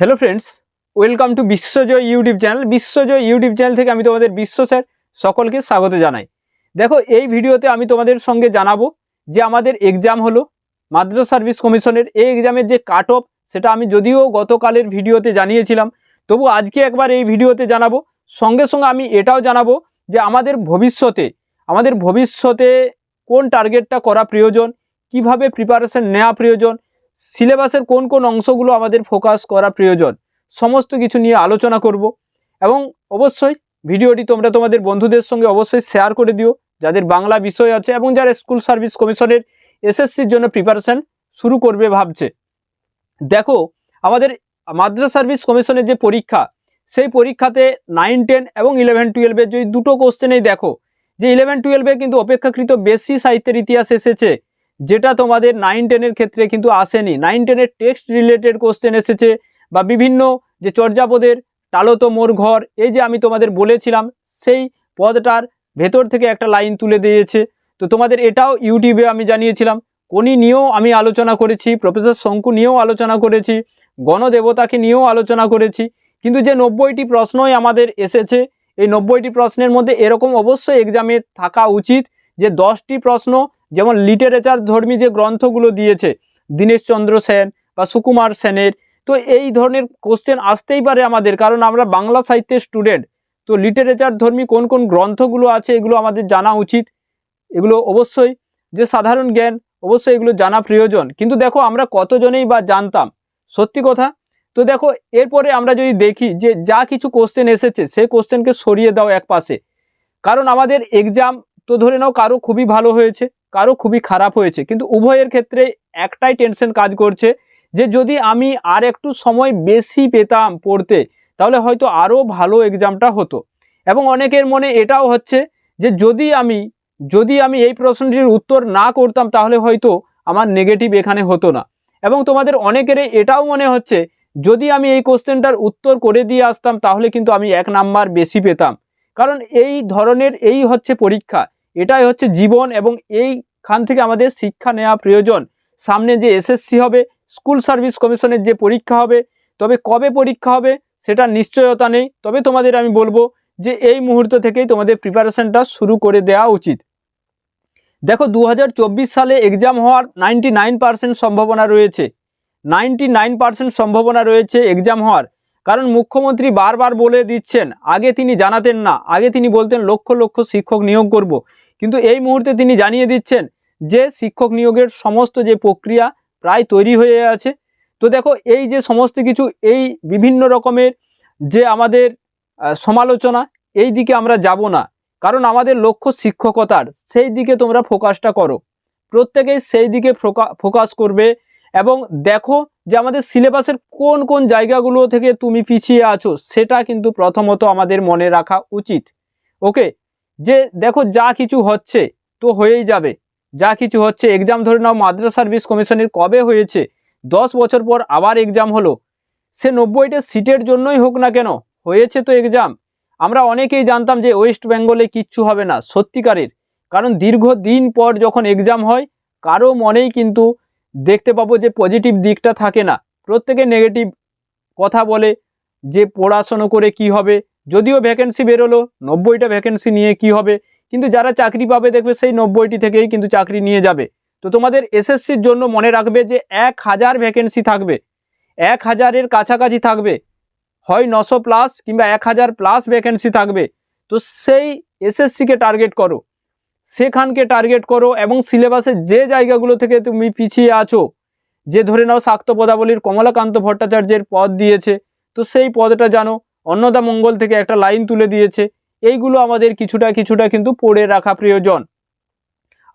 Hello friends welcome to Biswajoy YouTube channel Biswajoy YouTube channel থেকে আমি তোমাদের বিশ্ব স্যার সকলকে স্বাগত জানাই। দেখো, এই ভিডিওতে আমি তোমাদের সঙ্গে জানাব যে আমাদের এক্সাম হলো, মাদ্রাস সার্ভিস কমিশনের এই এক্সামের যে কাট অফ সেটা আমি যদিও গতকালের ভিডিওতে জানিয়েছিলাম, তবু আজকে একবার এই ভিডিওতে জানাব। সঙ্গে সঙ্গে আমি এটাও জানাব যে আমাদের ভবিষ্যতে আমাদের ভবিষ্যতে কোন টার্গেটটা করা প্রয়োজন, কীভাবে প্রিপারেশন নেওয়া প্রয়োজন সিলেবাসের কোন কোন অংশগুলো আমাদের ফোকাস করা প্রয়োজন, সমস্ত কিছু নিয়ে আলোচনা করব এবং অবশ্যই ভিডিওটি তোমরা তোমাদের বন্ধুদের সঙ্গে অবশ্যই শেয়ার করে দিও, যাদের বাংলা বিষয় আছে এবং যারা স্কুল সার্ভিস কমিশনের এসএসসির জন্য প্রিপারেশন শুরু করবে ভাবছে। দেখো, আমাদের মাদ্রাস সার্ভিস কমিশনের যে পরীক্ষা, সেই পরীক্ষাতে নাইন টেন এবং ইলেভেন টুয়েলভের যদি দুটো কোশ্চেনেই দেখো, যে ইলেভেন টুয়েলভে কিন্তু অপেক্ষাকৃত বেশি সাহিত্যের ইতিহাস এসেছে। যেটা তোমাদের নাইন টেনের ক্ষেত্রে কিন্তু আসেনি। নাইন টেনের টেক্সট রিলেটেড কোশ্চেন এসেছে বা বিভিন্ন যে চর্যাপদের টালো তো মোর ঘর, এই যে আমি তোমাদের বলেছিলাম, সেই পদটার ভেতর থেকে একটা লাইন তুলে দিয়েছে। তো তোমাদের এটাও ইউটিউবে আমি জানিয়েছিলাম। কোনি নিয়েও আমি আলোচনা করেছি প্রফেসর শঙ্কু নিয়েও আলোচনা করেছি, গণদেবতাকে নিয়েও আলোচনা করেছি। কিন্তু যে নব্বইটি প্রশ্নই আমাদের এসেছে, এই নব্বইটি প্রশ্নের মধ্যে এরকম অবশ্যই এক্সামে থাকা উচিত যে দশটি প্রশ্ন যেমন লিটারেচার ধর্মী যে গ্রন্থগুলো দিয়েছে, দীনেশচন্দ্র সেন বা সুকুমার সেনের, তো এই ধরনের কোশ্চেন আসতেই পারে আমাদের, কারণ আমরা বাংলা সাহিত্যের স্টুডেন্ট তো লিটারেচার ধর্মী কোন কোন গ্রন্থগুলো আছে এগুলো আমাদের জানা উচিত। এগুলো অবশ্যই যে সাধারণ জ্ঞান, অবশ্যই এগুলো জানা প্রয়োজন। কিন্তু দেখো আমরা কতজনেই বা জানতাম, সত্যি কথা? তো দেখো এরপরে আমরা যদি দেখি যে যা কিছু কোশ্চেন এসেছে, সেই কোশ্চেনকে সরিয়ে দাও এক পাশে। কারণ আমাদের এক্সাম তো ধরে নাও কারও খুবই ভালো হয়েছে। কারও খুবই খারাপ হয়েছে। কিন্তু উভয়ের ক্ষেত্রে একটাই টেনশন কাজ করছে যে যদি আমি আর একটু সময় বেশি পেতাম পড়তে, তাহলে হয়তো আরও ভালো এক্সামটা হতো। এবং অনেকের মনে এটাও হচ্ছে যে যদি আমি যদি আমি এই প্রশ্নটির উত্তর না করতাম, তাহলে হয়তো আমার নেগেটিভ এখানে হতো না। এবং তোমাদের অনেকেরই এটাও মনে হচ্ছে, যদি আমি এই কোশ্চেনটার উত্তর করে দিয়ে আসতাম, তাহলে কিন্তু আমি এক নাম্বার বেশি পেতাম। কারণ এই ধরনের, এই হচ্ছে পরীক্ষা। এটাই হচ্ছে জীবন এবং এইখান থেকে আমাদের শিক্ষা নেওয়া প্রয়োজন। সামনে যে এসএসসি হবে স্কুল সার্ভিস কমিশনের যে পরীক্ষা হবে, তবে কবে পরীক্ষা হবে সেটা নিশ্চয়তা নেই। তবে তোমাদের আমি বলব যে এই মুহূর্ত থেকেই তোমাদের প্রিপারেশনটা শুরু করে দেওয়া উচিত। দেখো দু হাজার চব্বিশ সালে এক্সাম হওয়ার নাইনটি সম্ভাবনা রয়েছে। নাইনটি সম্ভাবনা রয়েছে এক্সাম হওয়ার। কারণ মুখ্যমন্ত্রী বারবার বলে দিচ্ছেন, আগে তিনি জানাতেন না, আগে তিনি বলতেন লক্ষ লক্ষ শিক্ষক নিয়োগ করব। কিন্তু এই মুহূর্তে তিনি জানিয়ে দিচ্ছেন যে শিক্ষক নিয়োগের সমস্ত যে প্রক্রিয়া প্রায় তৈরি হয়ে আছে। তো দেখো, এই যে সমস্ত কিছু, এই বিভিন্ন রকমের যে আমাদের সমালোচনা, এই দিকে আমরা যাব না। কারণ আমাদের লক্ষ্য শিক্ষকতার, সেই দিকে তোমরা ফোকাসটা করো। প্রত্যেকেই সেই দিকে ফোকাস করবে এবং দেখো যে আমাদের সিলেবাসের কোন কোন জায়গাগুলো থেকে তুমি পিছিয়ে আছো, সেটা কিন্তু প্রথমত আমাদের মনে রাখা উচিত। ওকে? যে দেখো যা কিছু হচ্ছে তো হয়েই যাবে। যা কিছু হচ্ছে এক্সাম ধরে নাও, মাদ্রাস সার্ভিস কমিশনের কবে হয়েছে? দশ বছর পর আবার এক্সাম হলো। সে নব্বইটা সিটের জন্যই হোক না কেন, হয়েছে তো এক্সাম আমরা অনেকেই জানতাম যে ওয়েস্ট বেঙ্গলে কিচ্ছু হবে না, সত্যিকারের। কারণ দীর্ঘ দিন পর যখন এক্সাম হয়, কারও মনেই কিন্তু দেখতে পাবো যে পজিটিভ দিকটা থাকে না। প্রত্যেকে নেগেটিভ কথা বলে যে পড়াশুনো করে কি হবে যদিও ভ্যাকেন্সি বেরোলো, নব্বইটা ভ্যাকেন্সি নিয়ে কি হবে? কিন্তু যারা চাকরি পাবে দেখবে সেই নব্বইটি থেকেই কিন্তু চাকরি নিয়ে যাবে। তো তোমাদের এসএসসির জন্য মনে রাখবে যে এক হাজার ভ্যাকেন্সি থাকবে। এক হাজারের কাছাকাছি থাকবে। হয় নশো প্লাস কিংবা এক হাজার প্লাস ভ্যাকেন্সি থাকবে। তো সেই এসএসসিকে টার্গেট করো। সেখানকে টার্গেট করো এবং সিলেবাসের যে জায়গাগুলো থেকে তুমি পিছিয়ে আছো, যে ধরে নাও শাক্ত পদাবলীর কমলাকান্ত ভট্টাচার্যের পদ দিয়েছে, তো সেই পদটা জানো। অন্নদা মঙ্গল থেকে একটা লাইন তুলে দিয়েছে, এইগুলো আমাদের কিছুটা কিছুটা কিন্তু পড়ে রাখা প্রয়োজন।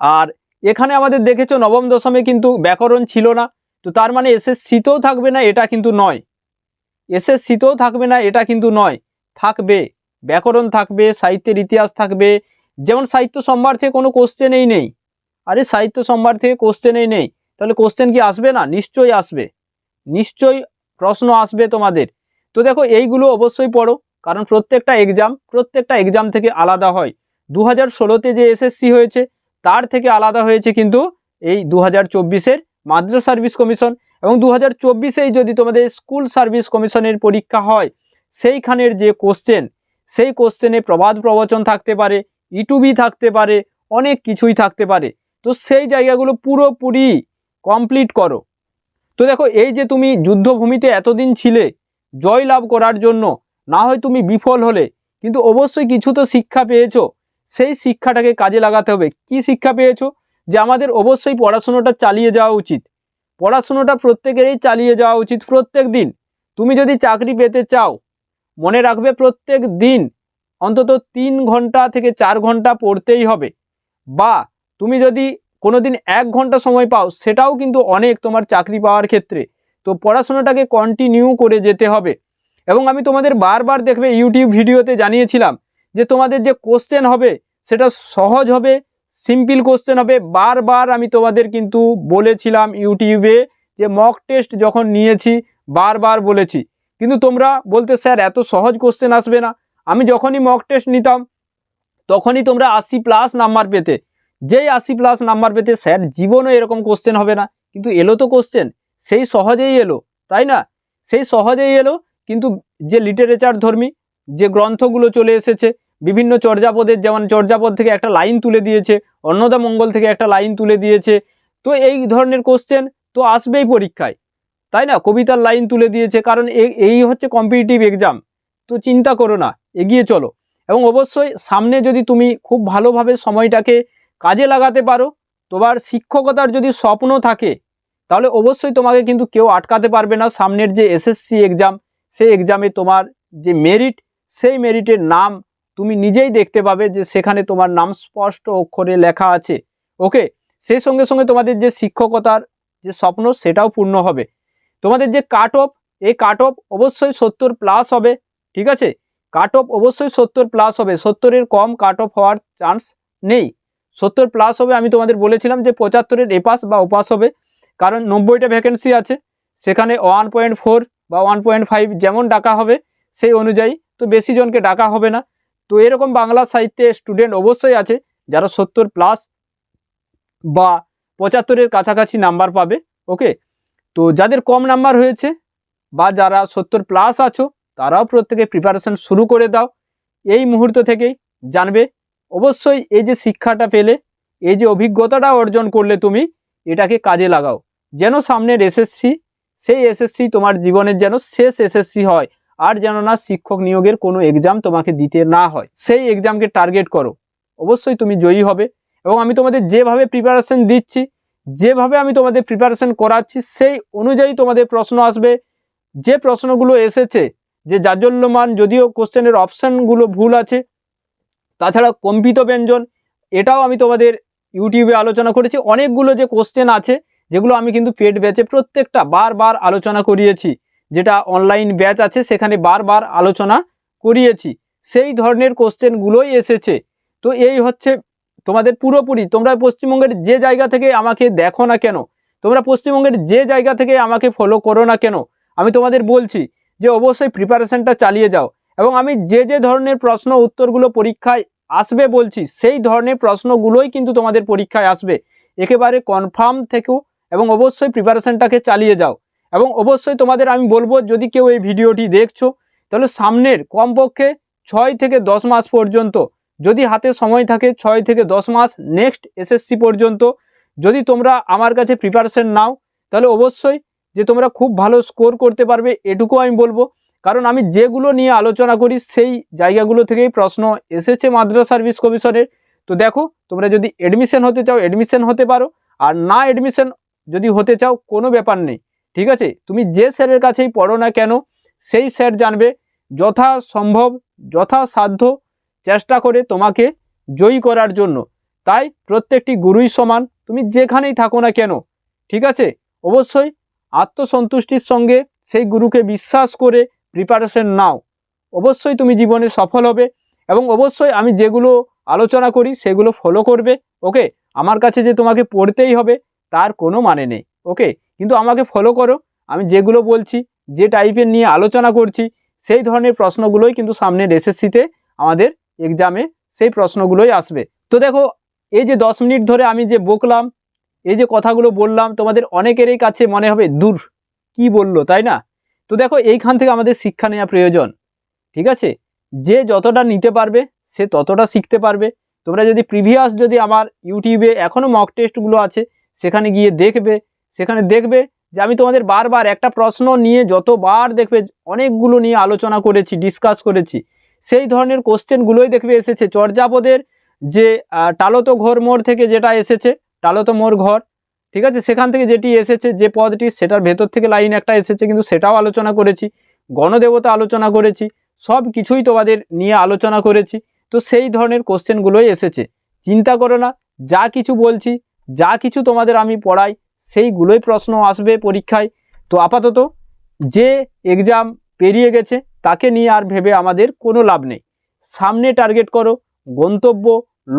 আর এখানে আমাদের দেখেছ নবম দশমে কিন্তু ব্যাকরণ ছিল না, তো তার মানে এসএসসিতেও থাকবে না, এটা কিন্তু নয়। এসএসসিতেও থাকবে না, এটা কিন্তু নয়। থাকবে, ব্যাকরণ থাকবে, সাহিত্যের ইতিহাস থাকবে। যেমন সাহিত্য সম্ভার থেকে কোনো কোশ্চেনেই নেই। আরে সাহিত্য সম্ভার থেকে কোশ্চেনেই নেই। তাহলে কোশ্চেন কি আসবে না? নিশ্চয়ই আসবে। নিশ্চয়ই প্রশ্ন আসবে তোমাদের। তো দেখো এইগুলো অবশ্যই পড়ো, কারণ প্রত্যেকটা এক্সাম প্রত্যেকটা এক্সাম থেকে আলাদা হয়। দু হাজার ষোলোতে যে এসএসসি হয়েছে, তার থেকে আলাদা হয়েছে কিন্তু এই দু হাজার চব্বিশের মাদ্রাস সার্ভিস কমিশন। এবং দু হাজার চব্বিশেই যদি তোমাদের স্কুল সার্ভিস কমিশনের পরীক্ষা হয়, সেইখানের যে কোশ্চেন সেই কোশ্চেনে প্রবাদ প্রবচন থাকতে পারে ইটুবি থাকতে পারে, অনেক কিছুই থাকতে পারে। তো সেই জায়গাগুলো পুরোপুরি কমপ্লিট করো। তো দেখো এই যে তুমি যুদ্ধভূমিতে এতদিন ছিলে জয় লাভ করার জন্য। না হয় তুমি বিফল হলে। কিন্তু অবশ্যই কিছু তো শিক্ষা পেয়েছ। সেই শিক্ষাটাকে কাজে লাগাতে হবে। কি শিক্ষা পেয়েছ? যে আমাদের অবশ্যই পড়াশুনোটা চালিয়ে যাওয়া উচিত। পড়াশুনোটা প্রত্যেকেরই চালিয়ে যাওয়া উচিত প্রত্যেক দিন। তুমি যদি চাকরি পেতে চাও, মনে রাখবে প্রত্যেক দিন অন্তত তিন ঘণ্টা থেকে চার ঘণ্টা পড়তেই হবে। বা তুমি যদি কোনো দিন এক ঘণ্টা সময় পাও, সেটাও কিন্তু অনেক তোমার চাকরি পাওয়ার ক্ষেত্রে। তো পড়াশোনাটাকে কন্টিনিউ করে যেতে হবে। এবং আমি তোমাদের বারবার দেখবে ইউটিউব ভিডিওতে জানিয়েছিলাম যে তোমাদের যে কোশ্চেন হবে, সেটা সহজ হবে সিম্পল কোশ্চেন হবে। বারবার আমি তোমাদের কিন্তু বলেছিলাম ইউটিউবে যে মক টেস্ট যখন নিয়েছি, বারবার বলেছি। কিন্তু তোমরা বলতে, স্যার, এত সহজ কোশ্চেন আসবে না। আমি যখনই মক টেস্ট নিতাম, তখনই তোমরা আশি প্লাস নাম্বার পেতে। যেই আশি প্লাস নাম্বার পেতে, স্যার জীবনও এরকম কোশ্চেন হবে না। কিন্তু এলো তো কোশ্চেন সেই সহজেই এলো, তাই না? সেই সহজেই এলো, কিন্তু যে লিটারেচার ধর্মী, যে গ্রন্থগুলো চলে এসেছে, বিভিন্ন চর্যাপদের, যেমন চর্যাপদ থেকে একটা লাইন তুলে দিয়েছে, অন্নদা মঙ্গল থেকে একটা লাইন তুলে দিয়েছে, তো এই ধরনের কোশ্চেন তো আসবেই পরীক্ষায়, তাই না? কবিতার লাইন তুলে দিয়েছে, কারণ এই হচ্ছে কম্পিটিটিভ এক্সাম তো চিন্তা করো না, এগিয়ে চলো। এবং অবশ্যই সামনে যদি তুমি খুব ভালোভাবে সময়টাকে কাজে লাগাতে পারো তোমার শিক্ষকতার যদি স্বপ্ন থাকে তাহলে অবশ্যই তোমাকে কিন্তু কেউ আটকাতে পারবে না। সামনের যে এসএসসি এক্সাম সেই এক্সামে তোমার যে মেরিট সেই মেরিটের নাম তুমি নিজেই দেখতে পাবে যে সেখানে তোমার নাম স্পষ্ট অক্ষরে লেখা আছে। ওকে সেই সঙ্গে সঙ্গে তোমাদের যে শিক্ষকতার যে স্বপ্ন, সেটাও পূর্ণ হবে। তোমাদের যে কাট অফ এই কাট অফ অবশ্যই সত্তর প্লাস হবে। ঠিক আছে? কাট অফ অবশ্যই সত্তর প্লাস হবে। সত্তরের কম কাট অফ হওয়ার চান্স নেই। সত্তর প্লাস হবে আমি তোমাদের বলেছিলাম যে পঁচাত্তরের এপাস বা ওপাস হবে। কারণ নব্বইটা ভ্যাকেন্সি আছে, সেখানে ওয়ান পয়েন্ট ফোর বা ওয়ান পয়েন্ট ফাইভ যেমন ডাকা হবে, সেই অনুযায়ী তো বেশি জনকে ডাকা হবে না। তো এরকম বাংলা সাহিত্যে স্টুডেন্ট অবশ্যই আছে, যারা সত্তর প্লাস বা পঁচাত্তরের কাছাকাছি নাম্বার পাবে ওকে তো যাদের কম নাম্বার হয়েছে বা যারা সত্তর প্লাস আছো, তারাও প্রত্যেকে প্রিপারেশন শুরু করে দাও। এই মুহূর্ত থেকেই জানবে, অবশ্যই এই যে শিক্ষাটা পেলে, এই যে অভিজ্ঞতাটা অর্জন করলে তুমি, এটাকে কাজে লাগাও। যেন সামনের এসএসসি, সেই এসএসসি তোমার জীবনের যেন শেষ এসএসসি হয়, আর যেন না শিক্ষক নিয়োগের কোনো এক্সাম তোমাকে দিতে না হয়। সেই এক্সামকে টার্গেট করো। অবশ্যই তুমি জয়ী হবে এবং আমি তোমাদের যেভাবে প্রিপারেশন দিচ্ছি, যেভাবে আমি তোমাদের প্রিপারেশন করাচ্ছি, সেই অনুযায়ী তোমাদের প্রশ্ন আসবে। যে প্রশ্নগুলো এসেছে, যে জাজ্জল্যমান যদিও কোশ্চেনের অপশানগুলো ভুল আছে, তাছাড়া কম্পিত ব্যঞ্জন, এটাও আমি তোমাদের ইউটিউবে আলোচনা করেছি। অনেকগুলো যে কোশ্চেন আছে যেগুলো আমি কিন্তু পেড ব্যাচে প্রত্যেকটা বারবার আলোচনা করিয়েছি। যেটা অনলাইন ব্যাচ আছে, সেখানে বারবার আলোচনা করিয়েছি। সেই ধরনের কোশ্চেনগুলোই এসেছে। তো এই হচ্ছে তোমাদের পুরোপুরি, তোমরা পশ্চিমবঙ্গের যে জায়গা থেকে আমাকে দেখো না কেন, তোমরা পশ্চিমবঙ্গের যে জায়গা থেকে আমাকে ফলো করো না কেন, আমি তোমাদের বলছি যে অবশ্যই প্রিপারেশনটা চালিয়ে যাও। এবং আমি যে যে ধরনের প্রশ্ন উত্তরগুলো পরীক্ষায় আসবে বলছি, সেই ধরনের প্রশ্নগুলোই কিন্তু তোমাদের পরীক্ষায় আসবে। একেবারে কনফার্ম থেকেও এবং অবশ্যই প্রিপারেশনটাকে চালিয়ে যাও। এবং অবশ্যই তোমাদের আমি বলব, যদি কেউ এই ভিডিওটি দেখছ, তাহলে সামনের কমপক্ষে ছয় থেকে দশ মাস পর্যন্ত, যদি হাতে সময় থাকে ছয় থেকে দশ মাস নেক্সট এসএসসি পর্যন্ত, যদি তোমরা আমার কাছে প্রিপারেশন নাও, তাহলে অবশ্যই যে তোমরা খুব ভালো স্কোর করতে পারবে, এটুকু আমি বলব। কারণ আমি যেগুলো নিয়ে আলোচনা করি, সেই জায়গাগুলো থেকেই প্রশ্ন এসেছে মাদ্রাস সার্ভিস কমিশনের তো দেখো, তোমরা যদি এডমিশন হতে চাও এডমিশন হতে পারো। আর না এডমিশন যদি হতে চাও, কোনো ব্যাপার নেই। ঠিক আছে? তুমি যে স্যারের কাছেই পড়ো না কেন, সেই স্যার জানবে যথা সম্ভব যথাসাধ্য চেষ্টা করে তোমাকে জয়ী করার জন্য। তাই প্রত্যেকটি গুরুই সমান, তুমি যেখানেই থাকো না কেন, ঠিক আছে? অবশ্যই আত্মসন্তুষ্টির সঙ্গে সেই গুরুকে বিশ্বাস করে প্রিপারেশন নাও। অবশ্যই তুমি জীবনে সফল হবে এবং অবশ্যই আমি যেগুলো আলোচনা করি, সেগুলো ফলো করবে ওকে আমার কাছে যে তোমাকে পড়তেই হবে তার কোনো মানে নেই। ওকে কিন্তু আমাকে ফলো করো। আমি যেগুলো বলছি, যে টাইপের নিয়ে আলোচনা করছি, সেই ধরনের প্রশ্নগুলোই কিন্তু সামনের এসএসসিতে আমাদের এক্সামে সেই প্রশ্নগুলোই আসবে। তো দেখো, এই যে দশ মিনিট ধরে আমি যে বকলাম, এই যে কথাগুলো বললাম, তোমাদের অনেকেরই কাছে মনে হবে, দূর, কি বলল? তাই না? তো দেখো, এইখান থেকে আমাদের শিক্ষা নেওয়া প্রয়োজন। ঠিক আছে? যে যতটা নিতে পারবে, সে ততটা শিখতে পারবে। তোমরা যদি প্রিভিয়াস যদি আমার ইউটিউবে এখনও মক টেস্টগুলো আছে সেখানে গিয়ে দেখবে, সেখানে দেখবে যে আমি তোমাদের বারবার একটা প্রশ্ন নিয়ে যতবার দেখবে অনেকগুলো নিয়ে আলোচনা করেছি ডিসকাস করেছি, সেই ধরনের কোশ্চেনগুলোই দেখবে এসেছে। চর্যাপদের যে টালতো ঘর মোড় থেকে যেটা এসেছে, টালতো মোড় ঘর, ঠিক আছে? সেখান থেকে যেটি এসেছে, যে পদটি, সেটার ভেতর থেকে লাইন একটা এসেছে, কিন্তু সেটাও আলোচনা করেছি, গণদেবতা আলোচনা করেছি, সব কিছুই তোমাদের নিয়ে আলোচনা করেছি। তো সেই ধরনের কোশ্চেনগুলোই এসেছে। চিন্তা করো না, যা কিছু বলছি যা কিছু তোমাদের আমি পড়াই, সেইগুলোই প্রশ্ন আসবে পরীক্ষায়। তো আপাতত যে এক্সাম পেরিয়ে গেছে, তাকে নিয়ে আর ভেবে আমাদের কোনো লাভ নেই। সামনে টার্গেট করো, গন্তব্য,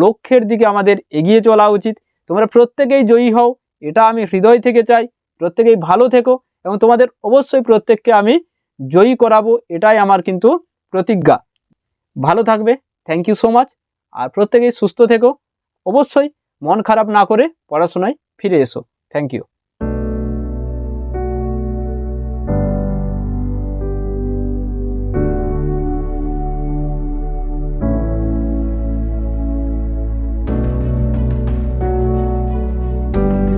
লক্ষ্যের দিকে আমাদের এগিয়ে চলা উচিত। তোমরা প্রত্যেকেই জয়ী হও, এটা আমি হৃদয় থেকে চাই। প্রত্যেকেই ভালো থেকো এবং তোমাদের অবশ্যই প্রত্যেককে আমি জয়ী করাবো, এটাই আমার কিন্তু প্রতিজ্ঞা। ভালো থাকবে থ্যাংক ইউ সো মাচ আর প্রত্যেকেই সুস্থ থেকো। অবশ্যই মন খারাপ না করে পড়াশোনায় ফিরে এসো। Thank you